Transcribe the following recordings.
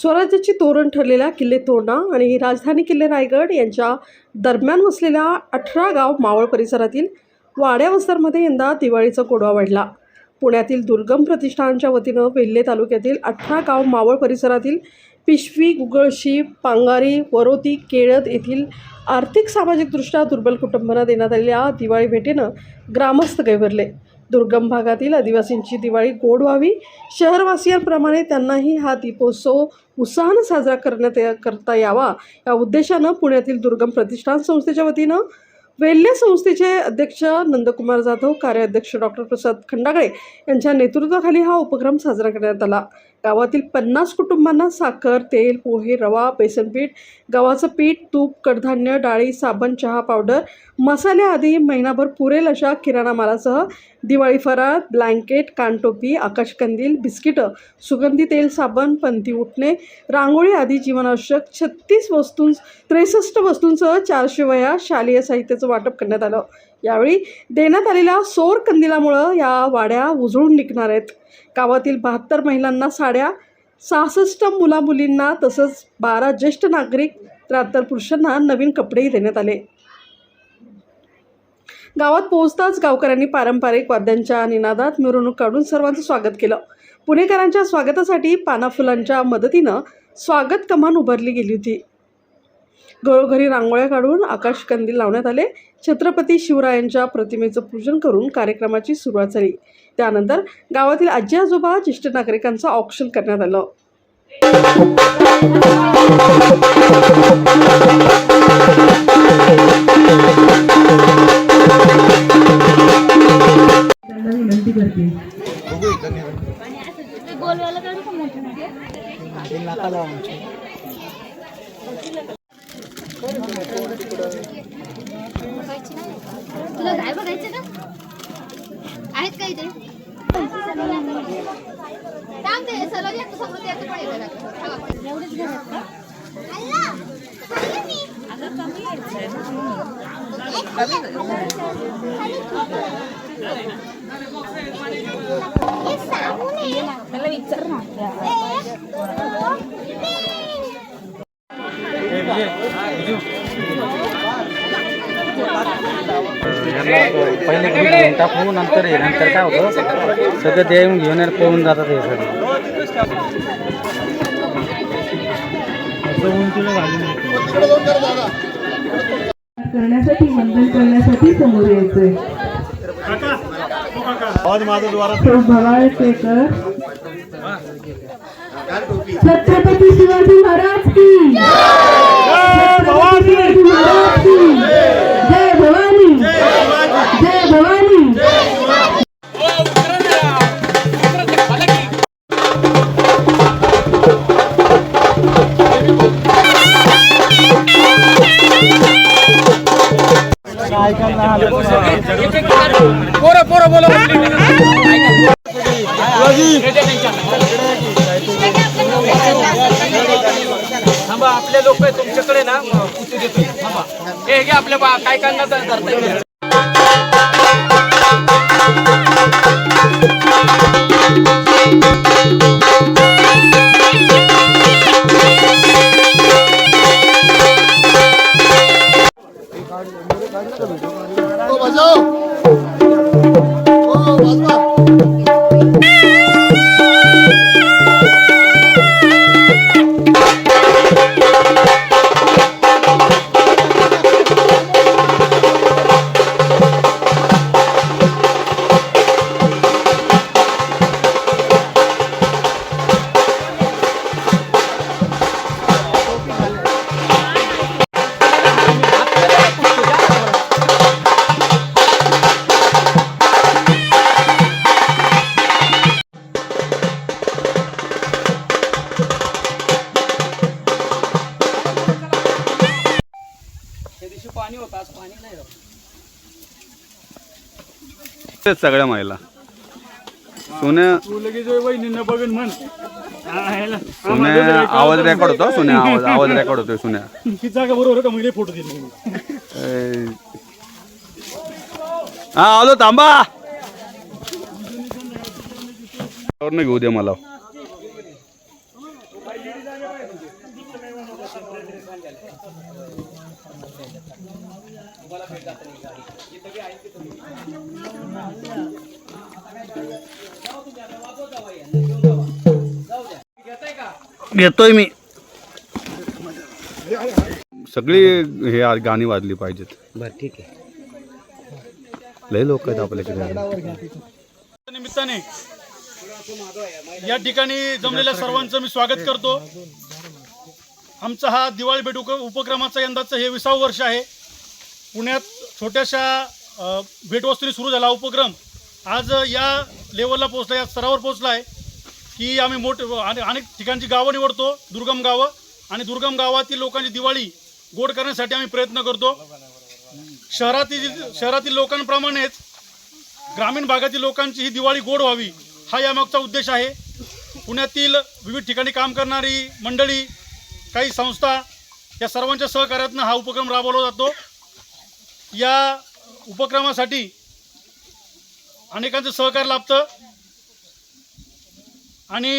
स्वराज्याची तोरण ठरलेल्या किल्ले तोरणा आणि राजधानी किल्ले रायगड यांच्या दरम्यान वसलेल्या अठरा गाव मावळ परिसरातील वाड्या वस्तारमध्ये यंदा दिवाळीचा गोडवा वाढला. पुण्यातील दुर्गम प्रतिष्ठानच्या वतीनं वेल्हे तालुक्यातील अठरा गाव मावळ परिसरातील पिशवी गुगळशी पांगारी वरोती केळद येथील आर्थिक सामाजिकदृष्ट्या दुर्बल कुटुंबांना देण्यात आलेल्या दिवाळी भेटीनं ग्रामस्थ गैवरले दुर्गम भागातील आदिवासींची दिवाळी गोड व्हावी शहरवासियांप्रमाणे त्यांनाही हा दीपोत्सव उत्साहानं साजरा करण्यात या- करता यावा या उद्देशानं पुण्यातील दुर्गम प्रतिष्ठान संस्थेच्या वतीनं वेल्हे संस्थेचे अध्यक्ष नंदकुमार जाधव कार्याध्यक्ष डॉक्टर प्रसाद खंडागळे यांच्या नेतृत्वाखाली हा उपक्रम साजरा करण्यात आला. गावातील पन्नास कुटुंबांना साखर तेल पोहे रवा बेसनपीठ गव्हाचं पीठ तूप कडधान्य डाळी साबण चहा पावडर मसाले आदी महिनाभर पुरेल अशा किराणा मालासह दिवाळी फराळ ब्लँकेट कानटोपी आकाशकंदील बिस्किटं सुगंधी तेल साबण पंथी उठणे रांगोळी आदी जीवनावश्यक छत्तीस वस्तूं त्रेसष्ट वस्तूंसह चारशे वया शालेय साहित्याचं वाटप करण्यात आलं. यावेळी देण्यात आलेल्या सौर कंदिलामुळं या वाड्या उजळून निघणार आहेत. गावातील बहात्तर महिलांना साड्या सहासष्ट मुलामुलींना तसंच बारा ज्येष्ठ नागरिक त्र्याहत्तर पुरुषांना नवीन कपडेही देण्यात आले. गावात पोहोचताच गावकऱ्यांनी पारंपरिक वाद्यांच्या निनादात मिरवणूक काढून सर्वांचं स्वागत केलं. पुणेकरांच्या स्वागतासाठी पाना फुलांच्या मदतीनं स्वागत कमान उभारली गेली होती. घरोघरी रांगोळ्या काढून आकाश कंदील लावण्यात आले. छत्रपती शिवरायांच्या प्रतिमेचं पूजन करून कार्यक्रमाची सुरुवात झाली. त्यानंतर गावातील आजी आजोबा ज्येष्ठ नागरिकांचं ऑप्शन करण्यात आलं. मोठं तुला काय बघायचं का? आहेत का इथे? थांब ते सलग एक समोर पहिले ग्रुप घेऊन टाकू नंतर हे नंतर काय होतं? सगळं ते येऊन घेऊन पळून जातात हे सगळं. करण्यासाठी वंदन करण्यासाठी समोर यायचंय. छत्रपती शिवाजी महाराज की. छत्रपती शिवाजी महाराज की. थांबा आपले लोक तुमच्याकडे ना. पुती देतो थांबा. हे घ्या आपल्या बा- काय काय करता येईल त्या दिवशी पाणी होतं आज पाणी नाही सगळ्या महिला. सोन्या तू लगेच वहिनींना बघून म्हण. सोन्या आवाज रेकॉर्ड होतो सोन्या आवाज आवाज रेकॉर्ड होतोय सोन्या. ही जागा बरोबर का म्हणजे फोटो दिले. ए. हा आलो थांबा. घेऊ दे मला. घेतोय मी. सगळी हे आज गाणी वाजली पाहिजेत. बरं ठीक आहे. लय लोक आहेत आपल्याकडे. निमित्ताने या ठिकाणी जमलेल्या सर्वांचं मी स्वागत करतो. आमचा हा दिवाळी भेट उप उपक्रमाचा यंदाचं हे विसावं वर्ष आहे. पुण्यात छोट्याशा अ, भेटवस्तूंनी सुरू झाला हा उपक्रम. आज या लेवलला पोहोचला या स्तरावर पोहोचला आहे. की आम्ही मोठे अने- अनेक ठिकाणची गावं निवडतो दुर्गम गावं. आणि दुर्गम गावातील लोकांची दिवाळी गोड करण्यासाठी आम्ही प्रयत्न करतो. शहरातील शहरातील लोकांप्रमाणेच ग्रामीण भागातील लोकांची ही दिवाळी गोड व्हावी हा यामागचा उद्देश आहे. पुण्यातील विविध ठिकाणी काम करणारी मंडळी काही संस्था या सर्वांच्या सहकार्यातनं हा उपक्रम राबवला जातो. या उपक्रमासाठी अनेकांचं सहकार्य लाभतं. आणि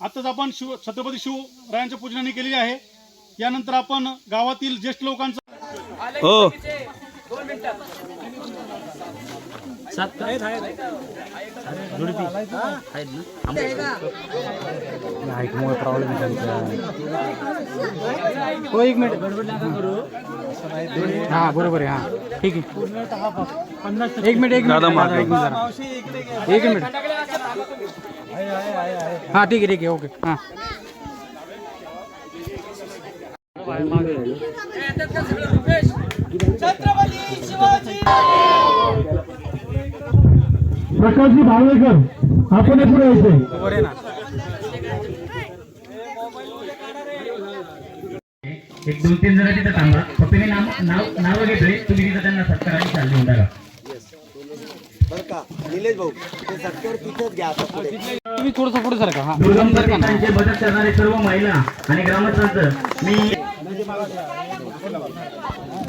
आताच आपण शिव छत्रपती शिवरायांच्या पूजनाने केलेली आहे. यानंतर आपण गावातील ज्येष्ठ लोकांचं हो. प्रॉब्लेम हो एक मिनिट. हां बरोबर आहे हां. ठीक आहे. एक मिनिट एक मिनिट। एक मिनिट। एक मिनिट। हाँ ठीक आहे ठीक आहे ओके हाँ। प्रकाशजी भावळेकर आपण पुढे यायचंय बरोबर एक दोन तीन जण तिथं थांबा. फक्त मी नाव नाव घेतोय तुम्ही तिथं त्यांना सत्काराने चाल देऊन टाका तुम्ही थोडंसं पुढे सारखा हां. दुर्गम प्रतिष्ठानचे मदत करणारे सर्व महिला आणि ग्रामस्थ मी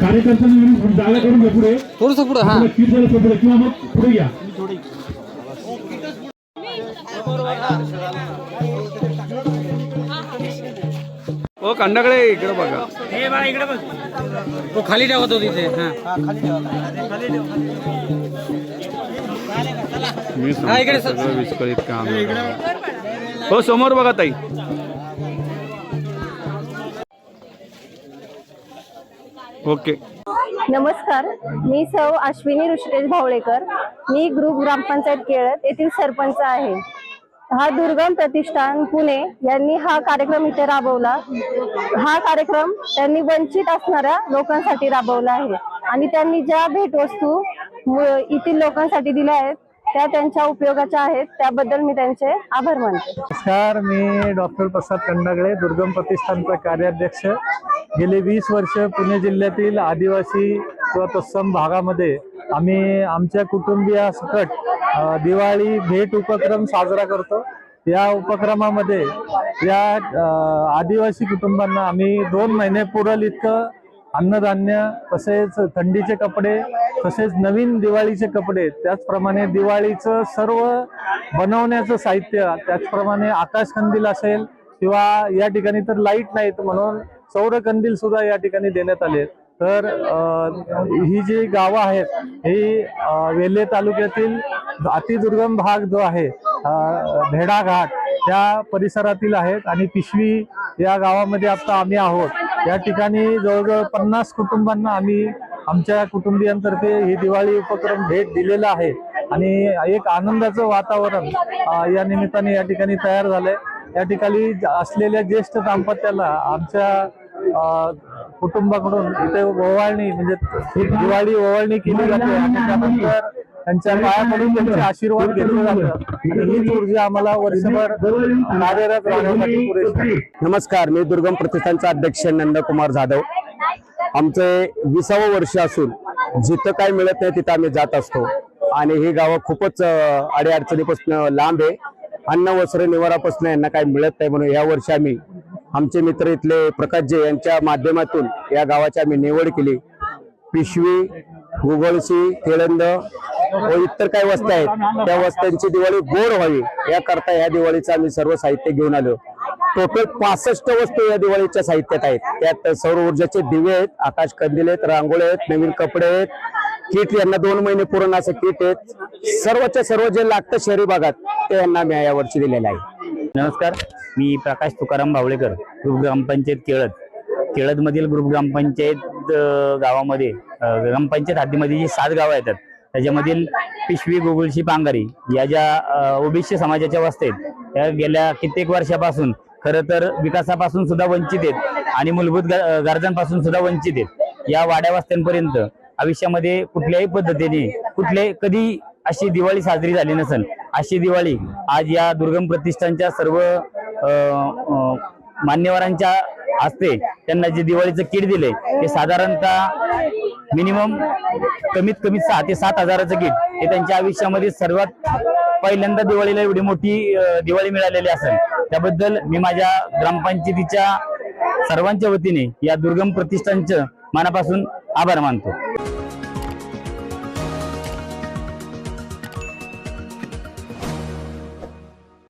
कार्यकर्त्यांनी जागा करून घ्या पुढे. थोडंसं पुढे हां. पुढे किंवा मग पुढे या. हो खंडाकडे इकडे बघा. तो खाली ठेवत होती ते हां. मी हा, इकडे सांगतो सगळं विस्कळीत काम. हो समोर बघा ताई. ओके. नमस्कार. मी सौ अश्विनी ऋषिकेश भावळेकर. मी ग्रुप ग्रामपंचायत केळत येथील सरपंच आहे. हा दुर्गम प्रतिष्ठान पुणे यांनी हा कार्यक्रम इथे राबवला. हा कार्यक्रम त्यांनी वंचित असणाऱ्या लोकांसाठी राबवला आहे. आणि त्यांनी ज्या भेटवस्तू मु- येथील लोकांसाठी दिल्या आहेत त्या त्यांच्या उपयोगाच्या आहेत त्याबद्दल मी त्यांचे आभार मानते. नमस्कार मी डॉक्टर प्रसाद कंडागळे दुर्गम प्रतिष्ठानचा कार्याध्यक्ष. गेले वीस वर्ष पुणे जिल्ह्यातील आदिवासी किंवा तत्सम भागामध्ये आम्ही आमच्या कुटुंबियासकट दिवाळी भेट उपक्रम साजरा करतो. या उपक्रमामध्ये या आदिवासी कुटुंबांना आम्ही दोन महिने पुरल इतकं अन्नधान्य तसेच थंडीचे कपडे तसेच नवीन दिवाळीचे कपडे त्याचप्रमाणे दिवाळीचं सर्व बनवण्याचं साहित्य त्याचप्रमाणे आकाशकंदील असेल किंवा या ठिकाणी तर लाइट नाहीत म्हणून सौर कंदील सुद्धा या ठिकाणी देण्यात आले. तर ही जी गावं आहेत ही वेल्हे तालुक्यातील अतिदुर्गम भाग जो आहे भेडाघाट भेडा घाट त्या परिसरातील आहेत आणि पिशवी या गावामध्ये आता आम्ही आहोत. या ठिकाणी जवळजवळ पन्नास कुटुंबांना आम्ही आमच्या कुटुंबियांतर्फे ही दिवाळी उपक्रम भेट दिलेला आहे. आणि एक आनंदाचं वातावरण या निमित्ताने या ठिकाणी तयार झालंय. या ठिकाणी असलेल्या ज्येष्ठ दाम्पत्याला आमच्या कुटुंबाकडून इथे ओवाळणी म्हणजे दिवाळी ओवाळणी केली जाते. आणि त्यानंतर त्यांच्या पायाकडून त्यांचे आशीर्वाद घेतले जातात. आणि हीच ऊर्जा आम्हाला वर्षभर कार्यरत राहण्यासाठी पुरेशी. नमस्कार मी दुर्गम प्रतिष्ठानचा अध्यक्ष नंदकुमार जाधव. आमचे विसावं वर्ष असून जिथं काय मिळत नाही तिथं आम्ही जात असतो. आणि ही गावं खूपच अडीअडचणीपासून लांब आहे. अन्न वस्त्र निवारापासून यांना काही मिळत नाही म्हणून या वर्षी आम्ही आमचे मित्र इथले प्रकाशजे यांच्या माध्यमातून या गावाची आम्ही निवड केली. पिशवी गुगळशी तेळंद व इतर काही वस्त्या आहेत त्या वस्त्यांची दिवाळी गोड व्हावी याकरता या दिवाळीचं आम्ही सर्व साहित्य घेऊन आलो. टोटल पासष्ट वस्तू या दिवाळीच्या साहित्यात आहेत. त्यात सौर ऊर्जाचे दिवे आहेत आकाश कंदील आहेत रांगोळी आहेत नवीन कपडे आहेत किट यांना दोन महिने पूर्ण असं किट आहेत. सर्वच्या सर्व जे लागतं शहरी भागात ते यांना मी यावरची दिलेलं आहे. नमस्कार मी प्रकाश तुकाराम भावळेकर ग्रुप ग्रामपंचायत केळद. केळदमधील ग्रुप ग्रामपंचायत गावामध्ये ग्रामपंचायत हद्दीमध्ये जी सात गावं येतात त्याच्यामधील पिशवी गोकुळशी पांगारी या ज्या ओबीसी समाजाच्या वस्तेत आहेत त्या गेल्या कित्येक वर्षापासून खरं तर विकासापासून सुद्धा वंचित आहेत आणि मूलभूत गरजांपासून सुद्धा वंचित आहेत. या वाड्या वस्त्यांपर्यंत आयुष्यामध्ये कुठल्याही पद्धतीने कुठले कधी अशी दिवाळी साजरी झाली नसेल अशी दिवाळी आज या दुर्गम प्रतिष्ठानच्या सर्व अं, मान्यवरांच्या हस्ते त्यांना जे दिवाळीचं किट दिले ते साधारणतः मिनिमम कमीत कमी सहा ते सात हजाराचं किट हे त्यांच्या आयुष्यामध्ये सर्वात पहिल्यांदा दिवाळीला एवढी मोठी दिवाळी मिळालेली असेल. त्याबद्दल मी माझ्या ग्रामपंचायतीच्या सर्वांच्या वतीने या दुर्गम प्रतिष्ठानचं मनापासून आभार मानतो.